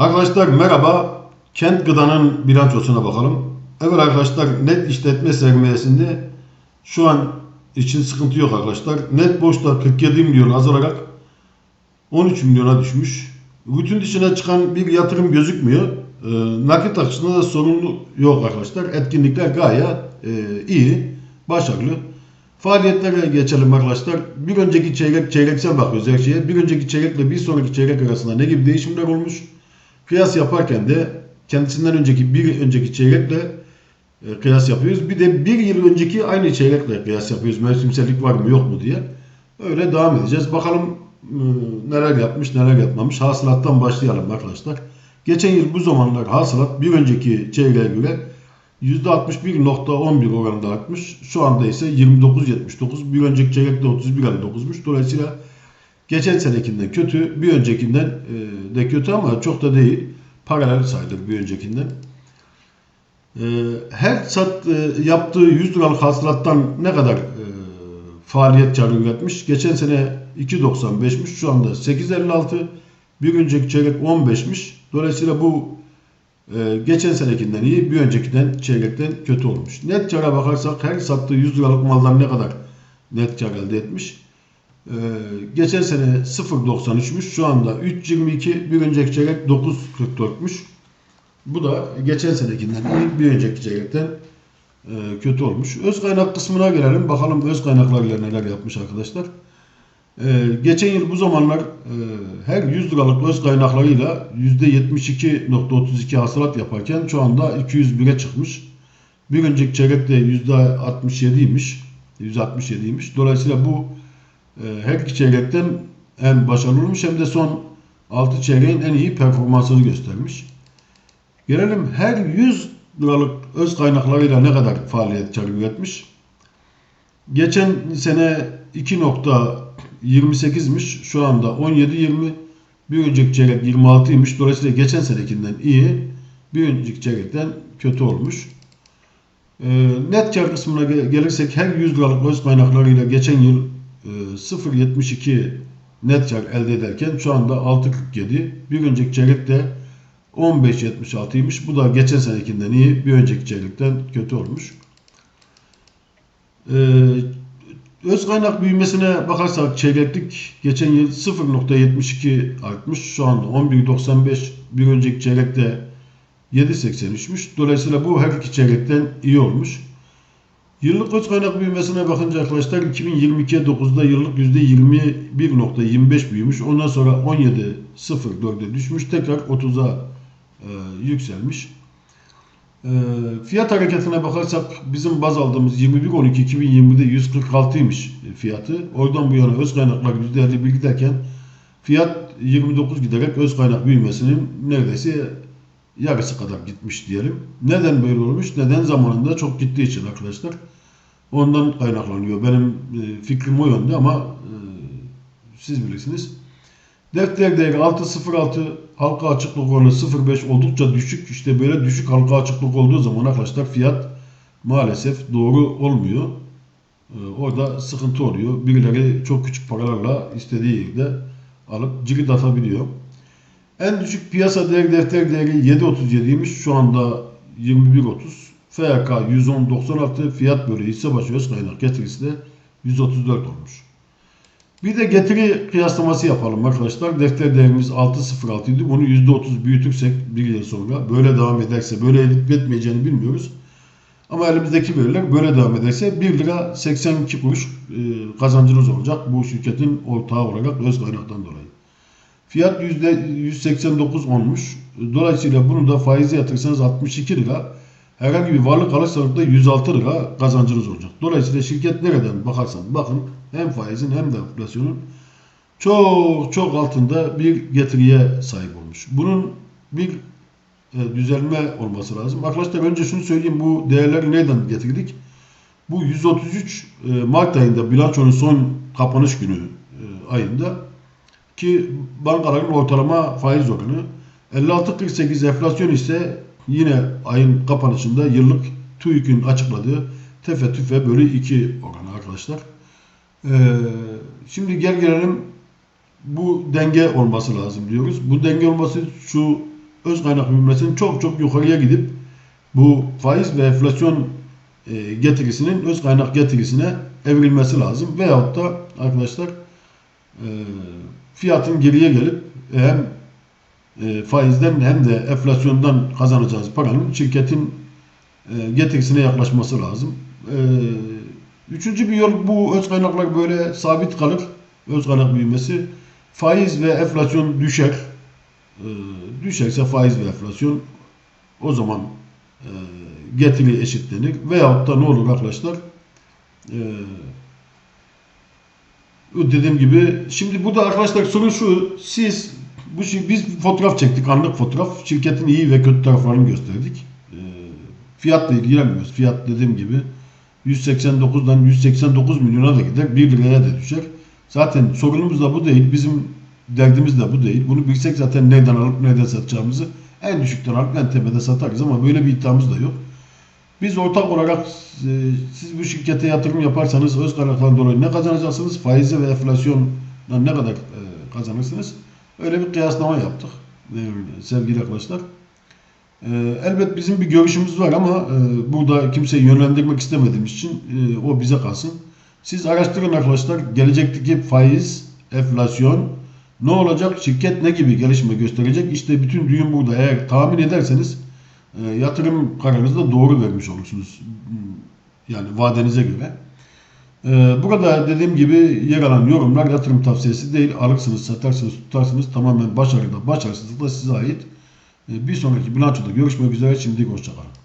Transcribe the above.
Arkadaşlar merhaba. Kent Gıda'nın bilançosuna bakalım. Evet arkadaşlar net işletme sermayesinde şu an için sıkıntı yok arkadaşlar. Net boşta 47 milyon azalarak 13 milyona düşmüş. Bütün dışına çıkan bir yatırım gözükmüyor. Ee, nakit akışında da sorun yok arkadaşlar. Etkinlikler gayet e, iyi, başarılı. Faaliyetlere geçelim arkadaşlar. Bir önceki çeyrek, çeyreksel bakıyoruz her şeye. Bir önceki çeyrekle bir sonraki çeyrek arasında ne gibi değişimler olmuş? Kıyas yaparken de kendisinden önceki bir önceki çeyrekle e, kıyas yapıyoruz. Bir de bir yıl önceki aynı çeyrekle kıyas yapıyoruz. Mevsimsellik var mı yok mu diye. Öyle devam edeceğiz. Bakalım e, neler yapmış neler yapmamış. Hasılattan başlayalım arkadaşlar. Geçen yıl bu zamanlar hasılat bir önceki çeyreğe göre %61.11 oranında artmış. Şu anda ise 29.79. Bir önceki çeyrekte 31.59'muş. Dolayısıyla geçen senekinden kötü, bir öncekinden e, de kötü ama çok da değil. Paralel sayılır bir öncekinden. E, her sat e, yaptığı 100 liralık hasılattan ne kadar faaliyet karı üretmiş? Geçen sene 2.95'miş. Şu anda 8.56. Bir önceki çeyrek 15'miş. Dolayısıyla bu geçen senekinden iyi, bir öncekinden çeyrekten kötü olmuş. Net kara bakarsak her sattığı 100 liralık maldan ne kadar net kar elde etmiş? Ee, geçen sene 0.93'müş. Şu anda 3.22, bir önceki çeyrek 9.44'müş. Bu da geçen senekinden iyi, bir önceki çeyrekten e, kötü olmuş. Öz kaynak kısmına gelelim. Bakalım öz kaynaklarıyla neler yapmış arkadaşlar. Ee, geçen yıl bu zamanlar e, her 100 liralık öz kaynaklarıyla %72.32 hasılat yaparken şu anda 201'e çıkmış. Bir önceki çeyrekte %67'ymiş. %67'ymiş. Dolayısıyla bu her iki çeyrekten hem başarılı olmuş hem de son 6 çeyreğin en iyi performansını göstermiş. Gelelim her 100 liralık öz kaynaklarıyla ne kadar faaliyet karı üretmiş. Geçen sene 2.28'miş. Şu anda 17.20. Bir önceki çeyrek 26'ymış. Dolayısıyla geçen senekinden iyi. Bir önceki çeyrekten kötü olmuş. E, net kar kısmına gelirsek her 100 liralık öz kaynaklarıyla geçen yıl 0.72 net kar elde ederken şu anda 6.47. Bir önceki çeyrekte 15.76'ymış. Bu da geçen senekinden iyi. Bir önceki çeyrekten kötü olmuş. Ee, öz kaynak büyümesine bakarsak çeyreklik geçen yıl 0.72 artmış. Şu anda 11.95 bir önceki çeyrekte 7.83'müş. Dolayısıyla bu her iki çeyrekten iyi olmuş. Yıllık öz kaynak büyümesine bakınca arkadaşlar 2022'ye 9'da yıllık %21.25 büyümüş. Ondan sonra 17.04'e düşmüş. Tekrar 30'a e, yükselmiş. E, fiyat hareketine bakarsak bizim baz aldığımız 21.12.2020'de 146'ymış fiyatı. Oradan bu yana öz kaynaklar %51 giderken fiyat 29 giderek öz kaynak büyümesinin neredeyse yarısı kadar gitmiş diyelim. Neden böyle olmuş? Neden zamanında çok gittiği için arkadaşlar. Ondan kaynaklanıyor. Benim e, fikrim o yönde ama e, siz bilirsiniz. Defter değeri 6.06 halka açıklık oranı 0.5 oldukça düşük. İşte böyle düşük halka açıklık olduğu zaman arkadaşlar fiyat maalesef doğru olmuyor. Ee, orada sıkıntı oluyor. Birileri çok küçük paralarla istediği yerde alıp cirit atabiliyor. En düşük piyasa değeri defter değeri 7.37'ymiş. Şu anda 21.30. FK 110.96 fiyat bölü hisse başı öz kaynak getirisi de 134 olmuş. Bir de getiri kıyaslaması yapalım arkadaşlar. Defter değerimiz 6.06 idi. Bunu %30 büyütürsek bir yıl sonra böyle devam ederse böyle etmeyeceğini bilmiyoruz. Ama elimizdeki veriler böyle devam ederse 1 lira 82 kuruş e, kazancınız olacak bu şirketin ortağı olarak öz kaynaktan dolayı. Fiyat %189 olmuş. Dolayısıyla bunu da faize yatırırsanız 62 lira. Herhangi bir varlık alırsanız da 106 lira kazancınız olacak. Dolayısıyla şirket nereden bakarsan bakın hem faizin hem de enflasyonun çok çok altında bir getiriye sahip olmuş. Bunun bir e, düzelme olması lazım. Arkadaşlar önce şunu söyleyeyim bu değerleri nereden getirdik? Bu 133 e, Mart ayında bilançonun son kapanış günü e, ayında ki bankaların ortalama faiz oranı 56.48 enflasyon ise yine ayın kapanışında yıllık TÜİK'in açıkladığı tefe tüfe bölü 2 oranı arkadaşlar. Ee, şimdi gel gelelim bu denge olması lazım diyoruz. Bu denge olması şu öz kaynak büyümesinin çok çok yukarıya gidip bu faiz ve enflasyon e, getirisinin öz kaynak getirisine evrilmesi lazım. Veyahut da arkadaşlar fiyatın geriye gelip hem e, faizden hem de enflasyondan kazanacağız paranın şirketin e, getirisine yaklaşması lazım. E, üçüncü bir yol bu öz kaynaklar böyle sabit kalır. Öz kaynak büyümesi. Faiz ve enflasyon düşer. E, düşerse faiz ve enflasyon o zaman e, getiri eşitlenir. Veyahut da ne olur arkadaşlar? Dediğim gibi şimdi burada arkadaşlar sorun şu siz bu şey, biz fotoğraf çektik anlık fotoğraf. Şirketin iyi ve kötü taraflarını gösterdik. E, fiyatla ilgilenmiyoruz. Fiyat dediğim gibi 189'dan 189 milyona da gider 1 liraya da düşer. Zaten sorunumuz da bu değil bizim derdimiz de bu değil. Bunu bilsek zaten nereden alıp nereden satacağımızı en düşükten alıp en tepede satarız ama böyle bir iddiamız da yok biz ortak olarak e, siz bu şirkete yatırım yaparsanız öz kaynaklardan dolayı ne kazanacaksınız? Faizi ve enflasyondan ne kadar e, kazanırsınız? Öyle bir kıyaslama yaptık e, sevgili arkadaşlar. E, elbet bizim bir görüşümüz var ama burada kimseyi yönlendirmek istemediğimiz için o bize kalsın. Siz araştırın arkadaşlar. Gelecekteki faiz, enflasyon ne olacak? Şirket ne gibi gelişme gösterecek? İşte bütün düğün burada. Eğer tahmin ederseniz e, yatırım kararınızı da doğru vermiş olursunuz. Yani vadenize göre. E, burada dediğim gibi yer alan yorumlar yatırım tavsiyesi değil. Alırsınız, satarsınız, tutarsınız. Tamamen başarıda, başarısızlık da size ait. E, bir sonraki bilançoda görüşmek üzere. Şimdi hoşçakalın.